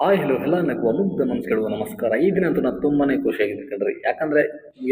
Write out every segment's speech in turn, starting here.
Hi hello ಎಲ್ಲ ನಗುವ ಮುಗ್ಧ ನಮಸ್ಕಾರ ನಮಸ್ಕಾರ. ಈ ದಿನ ಅಂತೂ ನಾನು ತುಂಬಾನೇ ಖುಷಿಯಾಗಿದೆ ಕಣ್ರಿ. ಯಾಕಂದ್ರೆ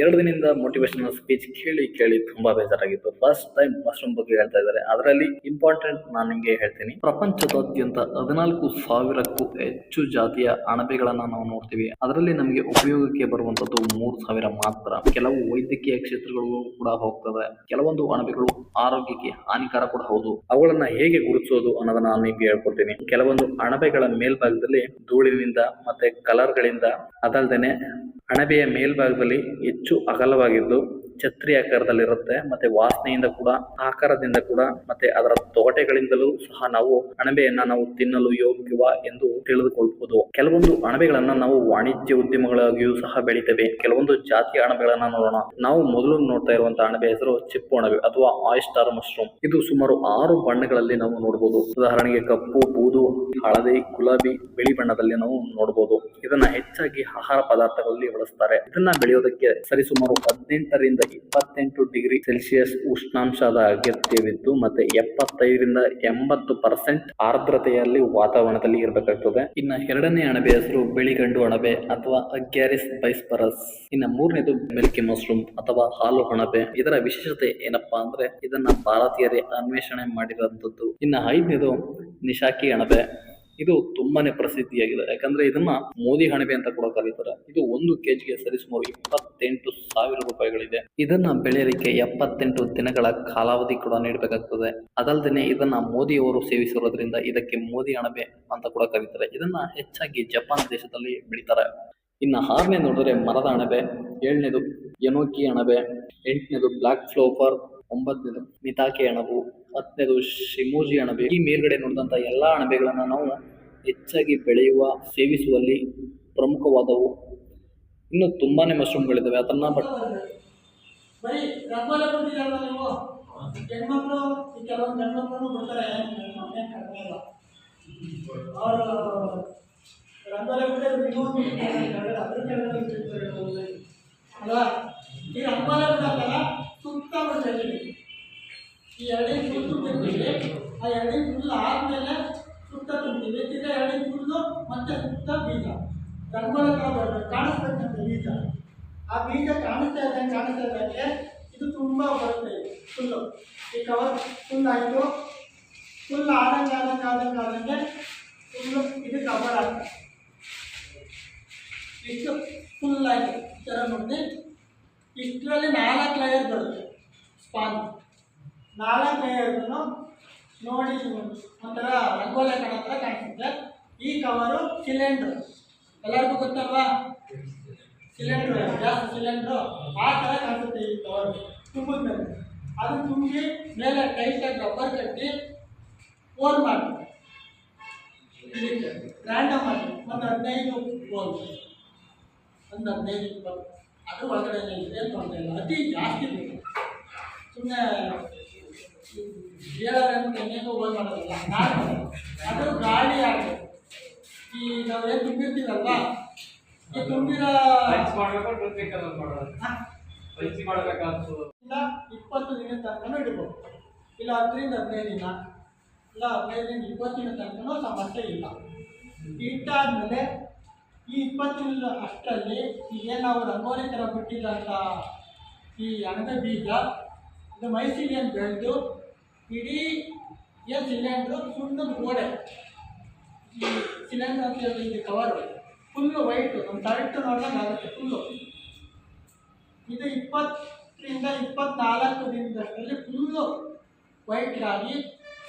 ಎರಡು ದಿನದಿಂದ ಮೋಟಿವೇಶನಲ್ ಸ್ಪೀಚ್ ಕೇಳಿ ಕೇಳಿ ತುಂಬಾ ಬೇಜಾರಾಗಿತ್ತು. ಫಸ್ಟ್ ಟೈಮ್ ಮಶ್ರೂಮ್ ಬಗ್ಗೆ ಹೇಳ್ತಾ ಇದ್ದಾರೆ. ಅದರಲ್ಲಿ ಇಂಪಾರ್ಟೆಂಟ್ ನಾನು ನಿಮಗೆ ಹೇಳ್ತೀನಿ. ಪ್ರಪಂಚದಾದ್ಯಂತ ಹದಿನಾಲ್ಕು ಸಾವಿರಕ್ಕೂ ಹೆಚ್ಚು ಜಾತಿಯ ಅಣಬೆಗಳನ್ನ ನಾವು ನೋಡ್ತೀವಿ. ಅದರಲ್ಲಿ ನಮಗೆ ಉಪಯೋಗಕ್ಕೆ ಬರುವಂತದ್ದು ಮೂರು ಸಾವಿರ ಮಾತ್ರ. ಕೆಲವು ವೈದ್ಯಕೀಯ ಕ್ಷೇತ್ರಗಳು ಕೂಡ ಹೋಗ್ತದೆ. ಕೆಲವೊಂದು ಅಣಬೆಗಳು ಆರೋಗ್ಯಕ್ಕೆ ಹಾನಿಕಾರ ಕೂಡ ಹೌದು. ಅವುಗಳನ್ನ ಹೇಗೆ ಗುರುತಿಸೋದು ಅನ್ನೋದನ್ನ ನಾನು ನಿಮಗೆ ಹೇಳ್ಕೊಡ್ತೀನಿ. ಕೆಲವೊಂದು ಅಣಬೆಗಳ ಮೇಲ್ಭಾಗದಲ್ಲಿ ಧೂಳಿನಿಂದ ಮತ್ತೆ ಕಲರ್ಗಳಿಂದ ಅದಲ್ದೇನೆ ಅಣಬೆಯ ಮೇಲ್ಭಾಗದಲ್ಲಿ ಹೆಚ್ಚು ಅಗಲವಾಗಿದ್ದು ಛತ್ರಿ ಆಕಾರದಲ್ಲಿರುತ್ತೆ, ಮತ್ತೆ ವಾಸನೆಯಿಂದ ಕೂಡ, ಆಕಾರದಿಂದ ಕೂಡ, ಮತ್ತೆ ಅದರ ತೊಗಟೆಗಳಿಂದಲೂ ಸಹ ನಾವು ಅಣಬೆಯನ್ನ ನಾವು ತಿನ್ನಲು ಯೋಗ್ಯವ ಎಂದು ತಿಳಿದುಕೊಳ್ಳಬಹುದು ಕೆಲವೊಂದು ಅಣಬೆಗಳನ್ನ ನಾವು ವಾಣಿಜ್ಯ ಉದ್ಯಮಗಳಾಗಿಯೂ ಸಹ ಬೆಳಿತೇವೆ. ಕೆಲವೊಂದು ಜಾತಿಯ ಅಣಬೆಗಳನ್ನ ನೋಡೋಣ. ನಾವು ಮೊದಲು ನೋಡ್ತಾ ಇರುವಂತಹ ಅಣಬೆ ಹೆಸರು ಚಿಪ್ಪು ಅಣಬೆ ಅಥವಾ ಆಯಿಸ್ಟಾರ್ ಮಶ್ರೂಮ್. ಇದು ಸುಮಾರು ಆರು ಬಣ್ಣಗಳಲ್ಲಿ ನಾವು ನೋಡಬಹುದು ಉದಾಹರಣೆಗೆ ಕಪ್ಪು, ಬೂದು, ಹಳದಿ, ಗುಲಾಬಿ, ಬಿಳಿ ಬಣ್ಣದಲ್ಲಿ ನಾವು ನೋಡಬಹುದು ಇದನ್ನ ಹೆಚ್ಚಾಗಿ ಆಹಾರ ಪದಾರ್ಥಗಳಲ್ಲಿ ಬಳಸ್ತಾರೆ. ಇದನ್ನ ಬೆಳೆಯೋದಕ್ಕೆ ಸರಿಸುಮಾರು ಹದಿನೆಂಟರಿಂದ ಇಪ್ಪತ್ತೆಂಟು ಡಿಗ್ರಿ ಸೆಲ್ಸಿಯಸ್ ಉಷ್ಣಾಂಶದ ಅಗತ್ಯವಿದ್ದು, ಮತ್ತೆ ಎಪ್ಪತ್ತೈದರಿಂದ ಎಂಬತ್ತು ಪರ್ಸೆಂಟ್ ಆರ್ದ್ರತೆಯಲ್ಲಿ ವಾತಾವರಣದಲ್ಲಿ ಇರಬೇಕಾಗ್ತದೆ. ಇನ್ನ ಎರಡನೇ ಅಣಬೆ ಹೆಸರು ಬಿಳಿಗಂಡು ಅಣಬೆ ಅಥವಾ ಅಗ್ಯಾರಿಸ್ ಬೈಸ್ಪರಸ್. ಇನ್ನ ಮೂರನೇದು ಮಿಲ್ಕಿ ಮಶ್ರೂಮ್ ಅಥವಾ ಹಾಲು ಅಣಬೆ. ಇದರ ವಿಶೇಷತೆ ಏನಪ್ಪಾ ಅಂದ್ರೆ ಇದನ್ನ ಭಾರತೀಯರೇ ಅನ್ವೇಷಣೆ ಮಾಡಿರುವಂತದ್ದು ಇನ್ನ ಐದನೇದು ನಿಶಾಕಿ ಅಣಬೆ. ಇದು ತುಂಬಾನೇ ಪ್ರಸಿದ್ಧಿಯಾಗಿದೆ. ಯಾಕಂದ್ರೆ ಇದನ್ನ ಮೋದಿ ಅಣಬೆ ಅಂತ ಕೂಡ ಕರೀತಾರೆ. ಇದು ಒಂದು ಕೆಜಿಗೆ ಸರಿಸುಮಾರು ಇಪ್ಪತ್ತೆಂಟು ಸಾವಿರ ರೂಪಾಯಿಗಳಿದೆ. ಇದನ್ನ ಬೆಳೆಯಲಿಕ್ಕೆ ಎಪ್ಪತ್ತೆಂಟು ದಿನಗಳ ಕಾಲಾವಧಿ ಕೂಡ ನೀಡಬೇಕಾಗ್ತದೆ. ಅದಲ್ಲದೆ ಇದನ್ನ ಮೋದಿ ಅವರು ಸೇವಿಸಿರೋದ್ರಿಂದ ಇದಕ್ಕೆ ಮೋದಿ ಅಣಬೆ ಅಂತ ಕೂಡ ಕರೀತಾರೆ. ಇದನ್ನ ಹೆಚ್ಚಾಗಿ ಜಪಾನ್ ದೇಶದಲ್ಲಿ ಬೆಳೀತಾರೆ. ಇನ್ನು ಆರನೇ ನೋಡಿದ್ರೆ ಮರದ ಅಣಬೆ ಏಳನೇದು ಯನೋಕಿ ಅಣಬೆ ಎಂಟನೇದು ಬ್ಲಾಕ್ ಫ್ಲೋಫರ್ ಒಂಬತ್ತನೇದು ಮಿತಾಕೆ ಅಣಬು ಹತ್ತನೇದು ಶಿಮೋಜಿ ಅಣಬೆ. ಈ ಮೇಲ್ಗಡೆ ನೋಡಿದಂಥ ಎಲ್ಲ ಅಣಬೆಗಳನ್ನು ನಾವು ಹೆಚ್ಚಾಗಿ ಬೆಳೆಯುವ, ಸೇವಿಸುವಲ್ಲಿ ಪ್ರಮುಖವಾದವು. ಇನ್ನು ತುಂಬಾ ಮಶ್ರೂಮ್ಗಳಿದ್ದಾವೆ ಅದನ್ನು ಬಟ್ ಅಲ್ವಾ ಈ ಸುತ್ತ ಈ ಎರಡೇ ಫುಲ್ ತುಂಬಿರ್ತೀವಿ ಆ ಎರಡೇ ಫುಲ್ ಆದ್ಮೇಲೆ ಸುತ್ತ ತುಂಬ್ತೀವಿ ತಿರ್ಗಾ ಎರಡೇ ಫುಲ್ಲು ಮತ್ತೆ ಸುತ್ತ ಬೀಜ. ರಂಗೋಲಿ ಥರ ಬರ್ಬೇಕು ಕಾಣಿಸ್ಬೇಕಂತ ಬೀಜ. ಆ ಬೀಜ ಕಾಣಿಸ್ತಾ ಇದ್ದಂಗೆ ಕಾಣಿಸ್ತಾ ಇದ್ದಂಗೆ ಇದು ತುಂಬ ಬರುತ್ತೆ. ಫುಲ್ಲು. ಈ ಕವರ್ ಫುಲ್ ಆಯಿತು. ಫುಲ್ ಆದಂಗೆ ಆದಂಗೆ ಆದಂಗೆ ಆದಂಗೆ ಫುಲ್ಲು ಇದು ಕವರ್ ಆಗ್ತದೆ. ಇಷ್ಟು ಫುಲ್ ಆಯಿತು ಈ ಥರ ನೋಡಿ ಇಷ್ಟರಲ್ಲಿ ನಾಲ್ಕು ಲೇಯರ್ ಬರುತ್ತೆ. ಸ್ಪಾನ್ ನಾಲ್ಕು ಲೇಯರ್ನು ನೋಡಿ ಒಂಥರ ರಂಗೋಲೆ ಕಣ ಥರ ಕಾಣಿಸುತ್ತೆ. ಈ ಕವರು ಸಿಲಿಂಡ್ರು ಎಲ್ಲರಿಗೂ ಗೊತ್ತಲ್ವಾ? ಸಿಲಿಂಡ್ರು ಗ್ಯಾಸ್ ಸಿಲಿಂಡ್ರು ಆ ಥರ ಕಾಣಿಸುತ್ತೆ ಈ ಕವರ್ ತುಂಬಿದ ಮೇಲೆ. ಅದು ತುಂಬಿ ಮೇಲೆ ಟೈಟಾಗಿ ರಬ್ಬರ್ ಕಟ್ಟಿ ಓಲ್ ಮಾಡಿ ಇದಕ್ಕೆ ರ್ಯಾಂಡಮ್ ಆಗಿ ಒಂದು ಹದಿನೈದು ಓನ್ ಒಂದು ಹದಿನೈದು ಅದು ಒಳಗಡೆ ಏನು ತೊಂದರೆ ಇಲ್ಲ. ಅತಿ ಜಾಸ್ತಿ ಸುಮ್ಮನೆ ಓಲ್ ಮಾಡೋದಿಲ್ಲ. ಅದು ಗಾಳಿ ಆಗಬೇಕು ಈ ನಾವು ಏನು ತುಂಬಿರ್ತೀವಲ್ವಾ? ಈ ತುಂಬಿರೋ ಇಲ್ಲ ಇಪ್ಪತ್ತು ದಿನ ತನಕನೂ ಇಡ್ಬೋದು. ಇಲ್ಲ ಹತ್ತರಿಂದ ಹದಿನೈದು ದಿನ. ಇಲ್ಲ ಹದಿನೈದರಿಂದ ಇಪ್ಪತ್ತು ದಿನ ತನಕನೂ ಸಮಸ್ಯೆ ಇಲ್ಲ. ಇಟ್ಟಾದ್ಮೇಲೆ ಈ ಇಪ್ಪತ್ತು ದಿನ ಅಷ್ಟರಲ್ಲಿ ಏನು ನಾವು ರಂಗೋಲಿ ಥರ ಬಿಟ್ಟಿದ್ದಂಥ ಈ ಅಣಬೆ ಬೀಜ ಇದು ಮೈಸೂರಿಯನ್ನು ಬೆಳೆದು ಇಡೀ ಏನು ಸಿಲಿಂಡ್ರು ಸುಣ್ಣದ ಗೋಡೆ ಈ ಸಿಲಿಂಡರ್ ಅಂತ ಹೇಳಿ ಇದು ಕವರು ಫುಲ್ಲು ವೈಟು ನಮ್ಮ ಕರೆಕ್ಟ್ ನೋಡಿದಾಗ ಆಗುತ್ತೆ ಫುಲ್ಲು ಇದು ಇಪ್ಪತ್ತರಿಂದ ಇಪ್ಪತ್ನಾಲ್ಕು ದಿನದಷ್ಟರಲ್ಲಿ ಫುಲ್ಲು ವೈಟ್ ಆಗಿ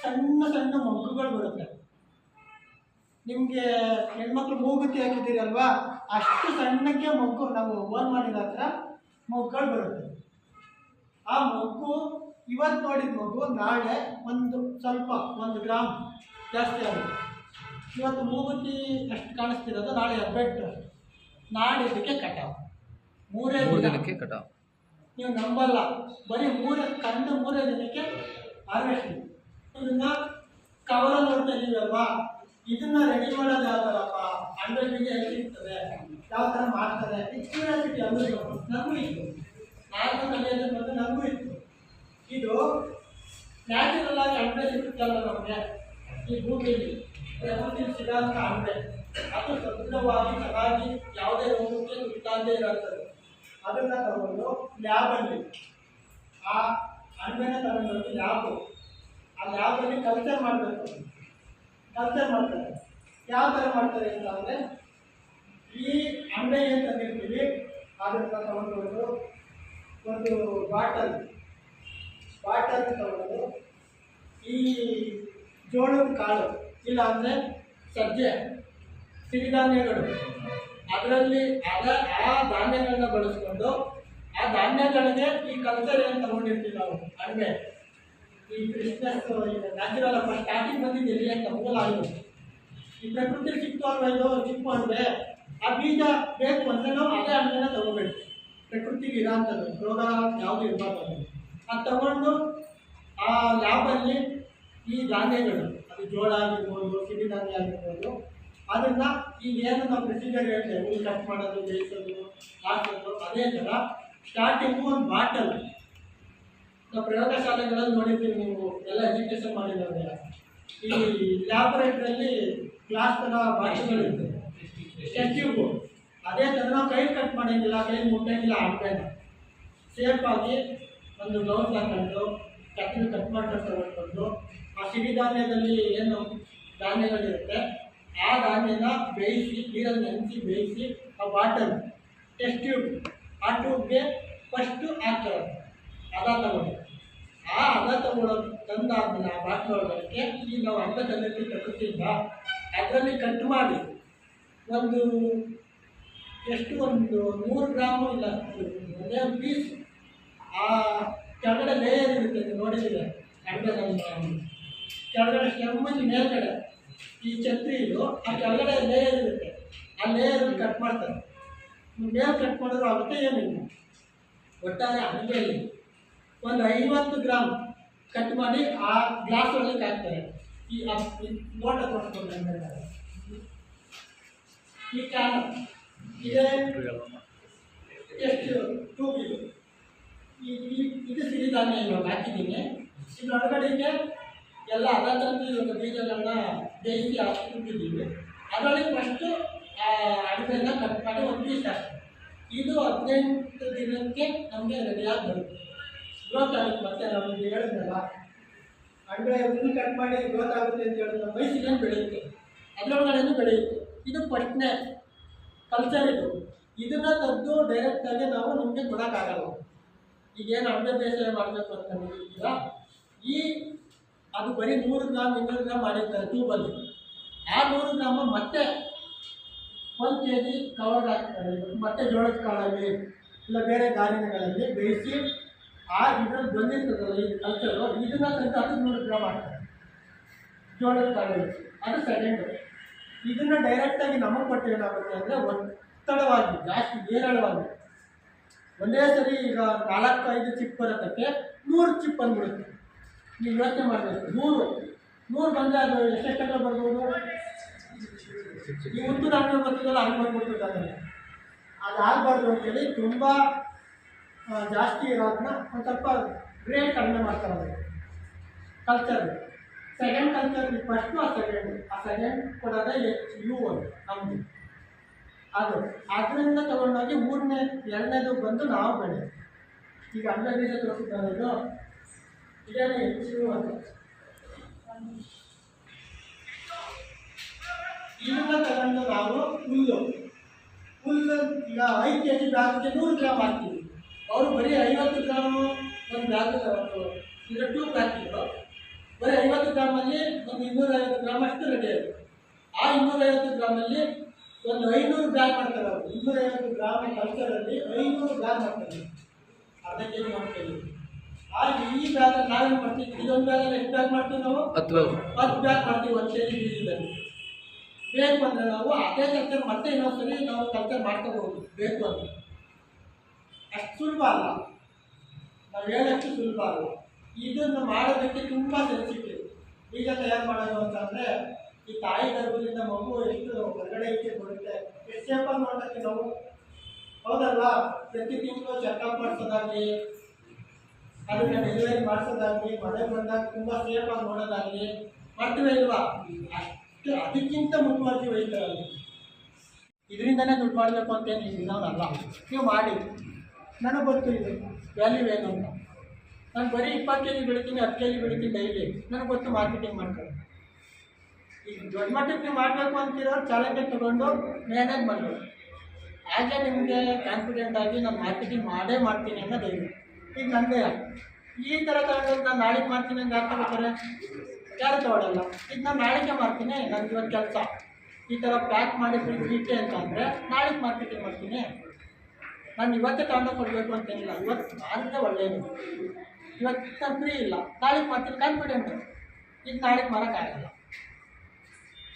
ಸಣ್ಣ ಸಣ್ಣ ಮಗುಗಳು ಬರುತ್ತೆ. ನಿಮಗೆ ಹೆಣ್ಮಕ್ಳು ಮೂಗುತಿ ಹಾಕಿದ್ದೀರಲ್ವಾ, ಅಷ್ಟು ಸಣ್ಣಕ್ಕೆ ಮಗ್ಗು ನಾವು ಓನ್ ಮಾಡಿದ ಹತ್ರ ಮಗ್ಗುಗಳು ಬರುತ್ತೆ. ಆ ಮೊಗ್ಗು ಇವತ್ತು ನೋಡಿದ ಮಗು ನಾಳೆ ಒಂದು ಸ್ವಲ್ಪ ಒಂದು ಗ್ರಾಮ್ ಜಾಸ್ತಿ ಆಗುತ್ತೆ. ಇವತ್ತು ಮೂಗುತಿ ಎಷ್ಟು ಕಾಣಿಸ್ತಿರೋದು ನಾಳೆ ಹೆಬ್ಬೆಟ್ಟು ನಾಡಿದ್ದಕ್ಕೆ ಕಟಾವು ಮೂರೇ ದಿನಕ್ಕೆ ಕಟಾವ್ ನೀವು ನಂಬಲ್ಲ. ಬರೀ ಮೂರೇ ಕಂಡು ಮೂರೇ ದಿನಕ್ಕೆ ಹಾರ್ವೆಸ್ಟಿಂಗ್ ಇದನ್ನ ಕವರಲ್ಲಿ ನೋಡ್ತಾ ಇದೀವಲ್ವಾ? ಇದನ್ನ ರೆಡಿ ಮಾಡೋದು ಯಾವ ಥರಪ್ಪ ಹಂಡ್ರೆಡ್ ಬೀಜ ಎಲ್ಲಿ ಸಿಗ್ತದೆ? ಯಾವ ಥರ ಮಾಡ್ತಾರೆ? ಕ್ಯೂರಿಯಾಸಿಟಿ ಎಲ್ಲರಿಗೂ ನಮಗೂ ಇತ್ತು. ನಾನು ಕಲಿಯೋದಕ್ಕೆ ಬಂದು ನಮಗೂ ಇತ್ತು. ಇದು ನ್ಯಾಚುರಲ್ ಆಗಿ ಅಂಬೆ ಸಿಗುತ್ತಲ್ಲ ನಮಗೆ? ಈ ಭೂಮಿಯಲ್ಲಿ ಪ್ರಕೃತಿ ಸಿಗಂತ ಅಂಬೆ ಅದು ಸದೃಢವಾಗಿ ಚೆನ್ನಾಗಿ ಯಾವುದೇ ರೋಗಕ್ಕೆ ತುತ್ತಾಗದೇ ಇರುತ್ತದೆ ಅದನ್ನ ತಗೊಂಡು ಲ್ಯಾಬಲ್ಲಿ ಆ ಅಂಬೆನ ತಗೊಂಡು ಲ್ಯಾಬು ಆ ಲ್ಯಾಬಲ್ಲಿ ಕಲ್ಚರ್ ಮಾಡಬೇಕು. ಕಲ್ಚರ್ ಮಾಡ್ತಾರೆ. ಯಾವ ಥರ ಮಾಡ್ತಾರೆ ಅಂತಂದರೆ ಈ ಅಂಡೆ ಏನು ತಂದಿರ್ತೀವಿ ಅದನ್ನ ತಗೊಂಡು ಒಂದು ಬಾಟಲ್ ಬಾಟಲ್ ತಗೊಂಡು ಈ ಜೋಳದ ಕಾಳು, ಇಲ್ಲ ಅಂದರೆ ಸಜ್ಜೆ, ಸಿರಿಧಾನ್ಯಗಳು, ಅದರಲ್ಲಿ ಅದ ಆ ಧಾನ್ಯಗಳನ್ನ ಬಳಸ್ಕೊಂಡು ಆ ಧಾನ್ಯಗಳಿಗೆ ಈ ಕಲ್ಚರ್ ಏನು ತಗೊಂಡಿರ್ತೀವಿ ನಾವು ಅಡುಗೆ ಈ ಕ್ರಿಸ್ಮಸ್ ನ್ಯಾಚುರಲ್ ಅಪ್ಪ ಸ್ಟಾರ್ಟಿಂಗ್ ಬಂದಿದ್ದು ಎಲ್ಲಿ ಅಂತ ಮೂಲ ಇದು ಈ ಪ್ರಕೃತಿ ಸಿಕ್ತು ಅಲ್ವಾ ಇದು ಚಿಕ್ಕ ಅಣಬೆ ಆ ಬೀಜ ಬೇಕು ಅಂದ್ರೆ ನಾವು ಅದೇ ಹಣ್ಣನ್ನ ತಗೋಬೇಕು. ಪ್ರಕೃತಿಗೆ ಇರೋಂಥದ್ದು, ರೋಗ ಯಾವುದು ಇರಬಾರ್ದು ಅದು ತಗೊಂಡು ಆ ಲ್ಯಾಬಲ್ಲಿ ಈ ಧಾನ್ಯಗಳು, ಅದು ಜೋಳ ಆಗಿರ್ಬೋದು, ಸಿರಿಧಾನ್ಯ ಆಗಿರ್ಬೋದು, ಅದನ್ನ ಈಗ ಏನು ನಾವು ಪ್ರೊಸೀಜರ್ ಹೇಳ್ತೇವೆ ಹುಲ್ ಕಟ್ ಮಾಡೋದು, ಬೇಯಿಸೋದು, ಹಾಕೋದು, ಅದೇ ಥರ ಸ್ಟಾರ್ಟಿಂಗು ಒಂದು ಬಾಟಲ್. ನಾವು ಪ್ರಯೋಗಶಾಲೆಗಳಲ್ಲಿ ನೋಡಿದ್ದೀವಿ ನೀವು, ಎಲ್ಲ ಎಜುಕೇಶನ್ ಮಾಡಿರೋದೆಲ್ಲ ಈ ಲ್ಯಾಬೊರೇಟ್ರಲ್ಲಿ ಗ್ಲಾಸ್ ಥರ ಬಾಟಲ್ಗಳಿರ್ತದೆ ಟ್ಯೂಬು ಅದೇ ಥರ ನಾವು ಕೈ ಕಟ್ ಮಾಡೋಂಗಿಲ್ಲ, ಕೈ ಮುಟ್ಟಂಗಿಲ್ಲ ಹಣ್ಣೆನ ಸೇಫಾಗಿ ಒಂದು ಗ್ಲೌಸ್ ಹಾಕೊಂಡು ಕತ್ತಿನ ಕಟ್ ಮಾಡ್ಕೊಂಡು ಆ ಸಿರಿಧಾನ್ಯದಲ್ಲಿ ಏನು ಧಾನ್ಯಗಳಿರುತ್ತೆ, ಆ ಧಾನ್ಯನ ಬೇಯಿಸಿ ನೀರಲ್ಲಿ ನೆನೆಸಿ ಬೇಯಿಸಿ ಆ ಬಾಟಲ್ ಟೆಸ್ಟ್ ಟ್ಯೂಬ್ ಆ ಟ್ಯೂಬ್ಗೆ ಫಸ್ಟು ಹಾಕ್ತಾರೆ ಅದ ತಗೊಂಡು ಆ ಅದ ತಗೊಳ್ಳೋದು ತಂದಾದ್ಮೇಲೆ ಆ ಬಾಟಲ್ ಒಳಗಡೆ ಈಗ ನಾವು ಅನ್ನ ತಂದಿರ್ತೀವಿ ಪ್ರಕೃತಿಯಿಂದ ಅದರಲ್ಲಿ ಕಟ್ ಮಾಡಿ, ಒಂದು, ಎಷ್ಟು, ಒಂದು ನೂರು ಗ್ರಾಮು ಇಲ್ಲ, ಒಂದು ಪೀಸ್ ಆ ಕೆಳಗಡೆ ಲೇಯರ್ ಇರುತ್ತೆ ನೀವು ನೋಡಿದ್ದೀರ ಕೆಳಗಡೆ ಸ್ಟೆಮ್ಮಲ್ಲಿ ಮೇಲ್ಗಡೆ. ಈ ಛತ್ರಿ ಇದು ಆ ಕೆಳಗಡೆ ಲೇಯರ್ ಇರುತ್ತೆ. ಆ ಲೇಯರ್ ಕಟ್ ಮಾಡ್ತಾರೆ. ಮೇಲ್ ಕಟ್ ಮಾಡಿದ್ರೆ ಆಗುತ್ತೆ ಏನಿಲ್ಲ. ಒಟ್ಟಾರೆ ಅಡುಗೆಯಲ್ಲಿ ಒಂದು ಐವತ್ತು ಗ್ರಾಮ್ ಕಟ್ ಮಾಡಿ ಆ ಗ್ಲಾಸ್ ಒಳಗೆ ಹಾಕ್ತಾರೆ. ಈ ಲೋಟ ತೋರಿಸ್ಕೊಂಡು ಈ ಕಾರಣ ಇದೇ ಎಷ್ಟು ಟೂ ಇದು ಇದು ಸಿರಿಧಾನ್ಯ ಇವಾಗ ಹಾಕಿದ್ದೀನಿ ಇದ್ರೊಳಗಡೆಗೆ ಎಲ್ಲ ಅದ ತಂದು ಇವಾಗ ಬೀಜಗಳನ್ನ ಬೇಯಿಸಿ ಹಾಕಿಟ್ಟಿದ್ದೀವಿ ಅದರೊಳಗೆ ಫಸ್ಟು ಅಡುಗೆನ ಕಟ್ ಮಾಡಿ ಒಂದು ಪೀಸ್ ಇದು. ಹದಿನೆಂಟು ದಿನಕ್ಕೆ ನಮಗೆ ರೆಡಿಯಾಗಿ ಬರುತ್ತೆ ಗ್ರೋತ್ ಆಗುತ್ತೆ ಮತ್ತೆ ನಾವು ಹೇಳಿದ್ನಲ್ಲ ಅಂದರೆ ಹುಲ್ಲು ಕಟ್ ಮಾಡಿ ಗ್ರೋತ್ ಆಗುತ್ತೆ ಅಂತ ಹೇಳಿದ್ರೆ ಮೈಸೂರಿನ ಬೆಳೆಯುತ್ತೆ ಅದರೊಳಗಡೆನೂ ಬೆಳೆಯುತ್ತೆ ಇದು ಫಸ್ಟ್ನೇ ಕಲ್ಚರ್ ಇದು ಇದನ್ನು ತಂದು ಡೈರೆಕ್ಟಾಗಿ ನಾವು ನಿಮಗೆ ಕೊಡೋಕ್ಕಾಗಲ್ಲ. ಈಗೇನು ಅಡ್ಡ ಬೇಸಾಯ ಮಾಡಬೇಕು ಅಂತ ನಿಂತಿದ್ದೀರಾ ಈ ಅದು ಬರೀ ನೂರು ಗ್ರಾಮ್, ಇನ್ನೂರು ಗ್ರಾಮ್ ಮಾಡಿರ್ತಾರೆ ಟ್ಯೂಬಲ್ಲಿ. ಆ ನೂರು ಗ್ರಾಮ ಮತ್ತೆ ಒಂದು ಕೆ ಜಿ ಕವರ್ ಹಾಕ್ತಾರೆ. ಮತ್ತೆ ಜೋಳದ ಕಾಳಲ್ಲಿ ಇಲ್ಲ ಬೇರೆ ಧಾನ್ಯಗಳಲ್ಲಿ ಬೇಯಿಸಿ ಆ ಇದ್ರಲ್ಲಿ ಬಂದಿರ್ತದಲ್ಲ ಈ ಕಲ್ಚರು ಇದನ್ನ ತಂದು ಅದು ನೂರು ಗ್ರಾಮ್ ಹಾಕ್ತಾರೆ. ಜೋಳದ ಕಾಳಲ್ಲಿ. ಅದು ಸೆಕೆಂಡು ಇದನ್ನ ಡೈರೆಕ್ಟಾಗಿ ನಮಗೆ ಕೊಟ್ಟು ಏನಾಗುತ್ತೆ ಅಂದರೆ ಒತ್ತಡವಾಗಿ, ಜಾಸ್ತಿ ಏರಳವಾಗಿ ಒಂದೇ ಸರಿ ಈಗ ನಾಲ್ಕು ಐದು ಚಿಪ್ ಬರೋದಕ್ಕೆ ನೂರು ಚಿಪ್ ಬಂದ್ಬಿಡುತ್ತೆ. ನೀವು ಯೋಚನೆ ಮಾಡಬೇಕು, ನೂರು. ನೂರು ಬಂದರೆ ಅದು ಎಷ್ಟೆಷ್ಟು ಬರ್ಬೋದು? ಈ ಉತ್ತರ ಹಾಕಿ ಬರ್ತಿದ್ದಲ್ಲ ಹಂಗೆ ಬಂದ್ಬಿಡ್ತಿದ್ದಾರೆ ಅದು ಆಗಬಾರ್ದು ಅಂತೇಳಿ ತುಂಬ ಜಾಸ್ತಿ ಇರೋದನ್ನ ಒಂದು ಸ್ವಲ್ಪ ಗ್ರೇಟ್ ಕಡಿಮೆ ಮಾಡ್ತಾರೆ ಕಲ್ಚರ್ ಸೆಕೆಂಡ್ ಕಲ್ಚರ್ ಫಸ್ಟು ಆ ಸೆಕೆಂಡ್ ಆ ಸೆಕೆಂಡ್ ಕೊಡೋದೇ ಯು ಒಂದು ನಮ್ಮದು ಅದು ಅದರಿಂದ ತಗೊಂಡೋಗಿ ಮೂರನೇ, ಎರಡನೇದು ಬಂದು ನಾವು ಬೆಳೆ. ಈಗ ಅನ್ನ ಬೀಜ ತೋರಿಸಿದ್ದಾರೆ ಇದು. ಇದೇನೇ ಹೆಚ್ಚು ಅಂತ. ಇದನ್ನ ತಗೊಂಡು ನಾವು ಹುಲ್ಲು. ಹುಲ್ಲು ಈಗ ಐದು ಕೆ ಜಿ ಬ್ಯಾಗ್ಗೆ ನೂರು ಗ್ರಾಮ್ ಹಾಕ್ತೀವಿ. ಅವರು ಬರೀ ಐವತ್ತು ಗ್ರಾಮು ಒಂದು ಬ್ಯಾಗ್ ಈಗ ಟೂ ಹಾಕಿದ್ರು ಬರೀ ಐವತ್ತು ಗ್ರಾಮಲ್ಲಿ ಒಂದು ಇನ್ನೂರೈವತ್ತು ಗ್ರಾಮ್ ಅಷ್ಟು ರೆಡಿ ಆಯಿತು. ಆ ಇನ್ನೂರೈವತ್ತು ಗ್ರಾಮಲ್ಲಿ ಒಂದು ಐನೂರು ಬ್ಯಾಗ್ ಮಾಡ್ತಾರೆ ಅವರು. ಗ್ರಾಮ ಗ್ರಾಮ್ ಕಲ್ಚರಲ್ಲಿ ಐನೂರು ಬ್ಯಾಗ್ ಮಾಡ್ತಾರೆ. ಅರ್ಧ ಕೆ ಜಿ ಮಾಡ್ತೇವೆ ಹಾಗೆ ಈ ಬ್ಯಾಗ್ ನಾವೇನು ಮಾಡ್ತೀವಿ? ಇದೊಂದು ಬ್ಯಾಗ್ ಎಷ್ಟು ಬ್ಯಾಗ್ ಮಾಡ್ತೀವಿ ನಾವು? ಹತ್ತು ಹತ್ತು ಬ್ಯಾಗ್ ಮಾಡ್ತೀವಿ ಒಂದು ಕೆ ಜಿ ಬೀಜದಲ್ಲಿ ಬೇಕು ಅಂದರೆ ನಾವು ಅದೇ ಕಲ್ಚರ್ ಮತ್ತೆ ಇನ್ನೊಂದು ಸರಿ ನಾವು ಕಲ್ಚರ್ ಮಾಡ್ಕೋಬಹುದು. ಬೇಕು ಅಂದರೆ. ಅಷ್ಟು ಸುಲಭ ಅಲ್ಲ. ನಾವು ಹೇಳೋಷ್ಟು ಸುಲಭ ಅಲ್ಲ. ಇದನ್ನು ಮಾಡೋದಕ್ಕೆ ತುಂಬ ಸೆನ್ಸಿಟಿವ್. ಬೀಜ ತಯಾರು ಮಾಡೋದು ಅಂತಂದರೆ ಈ ತಾಯಿ ಗರ್ಭದಿಂದ ಮಗು ಎಷ್ಟು ಹೊರಗಡೆ ಈಚೆ ಬರುತ್ತೆ ಎಷ್ಟು ಸೇಫಾಗಿ ನೋಡೋಕ್ಕೆ ನಾವು. ಹೌದಲ್ಲ? ಪ್ರತಿ ತಿಂಗಳು ಚೆಕಪ್ ಮಾಡಿಸೋದಾಗಲಿ, ಅದನ್ನ ಡೆಲಿವರಿ ಮಾಡಿಸೋದಾಗಲಿ ಮಳೆ ಬಂದಾಗ ತುಂಬ ಸೇಫಾಗಿ ನೋಡೋದಾಗಲಿ ಮಾಡ್ತೀವಿ ಇಲ್ವಾ? ಅಷ್ಟು ಅದಕ್ಕಿಂತ ಮುಖ್ಯವಾಗಿ ವೈದ್ಯರಲ್ಲಿ ಇದರಿಂದನೇ ದುಡ್ಡು ಮಾಡಬೇಕು ಅಂತೇನು ಇರೋನಲ್ಲ ನೀವು ಮಾಡಿ. ನನಗೆ ಗೊತ್ತು ಇದು. ವ್ಯಾಲ್ಯೂ ಏನು ಅಂತ. ನಾನು ಬರೀ ಇಪ್ಪತ್ತು ಕೆ ಜಿ ಬೆಳಿತೀನಿ, ಹತ್ತು ಕೆ ಜಿ ಬೆಳಿತೀನಿ ಡೈಲಿ ನನಗೆ ಗೊತ್ತು ಮಾರ್ಕೆಟಿಂಗ್ ಈಗ ದೊಡ್ಡ ಮಟ್ಟಕ್ಕೆ ನೀವು ಮಾಡಬೇಕು ಅಂತಿರೋ ಚಾಲೆಂಜ್ ತಗೊಂಡು ಮ್ಯಾನೇಜ್ ಮಾಡಬೇಕು. ಎ ನಿಮಗೆ ಕಾನ್ಫಿಡೆಂಟ್ ಆಗಿ ನಾನು ಮಾರ್ಕೆಟಿಂಗ್ ಮಾಡೇ ಮಾಡ್ತೀನಿ ಅನ್ನೋ ಧೈರ್ಯ ಈಗ ನನಗೆ ಈ ಥರ ತಗೊಂಡು ನಾನು ನಾಳೆಗೆ ಮಾಡ್ತೀನಿ ಅಂತ ಯಾರು ತಗೋತಾರೆ? ಯಾರು ತಗೊಳ್ಳಲ್ಲ ಈಗ ನಾನು ನಾಳೆಗೆ ಮಾಡ್ತೀನಿ ನನಗೆ ಇವತ್ತು ಕೆಲಸ. ಈ ಥರ ಪ್ಯಾಕ್ ಮಾಡಿ ಇಟ್ಟೆ ಅಂತ ಅಂದರೆ ನಾಳೆಗೆ ಮಾರ್ಕೆಟಿಂಗ್ ಮಾಡ್ತೀನಿ. ನಾನು ಇವತ್ತೇ ತಗೊಂಡು ಕೊಡಬೇಕು ಅಂತೇನಿಲ್ಲ ಇವತ್ತು ಮಾಡಿದ್ರೆ ಒಳ್ಳೆಯದು ಇವತ್ತು ನಾನು ಫ್ರೀ ಇಲ್ಲ. ನಾಳೆಗೆ ಮಾಡ್ತೀನಿ ಕಾನ್ಫಿಡೆಂಟ್ ಈಗ ನಾಳೆಗೆ ಮಾಡೋಕ್ಕಾಗಲ್ಲ.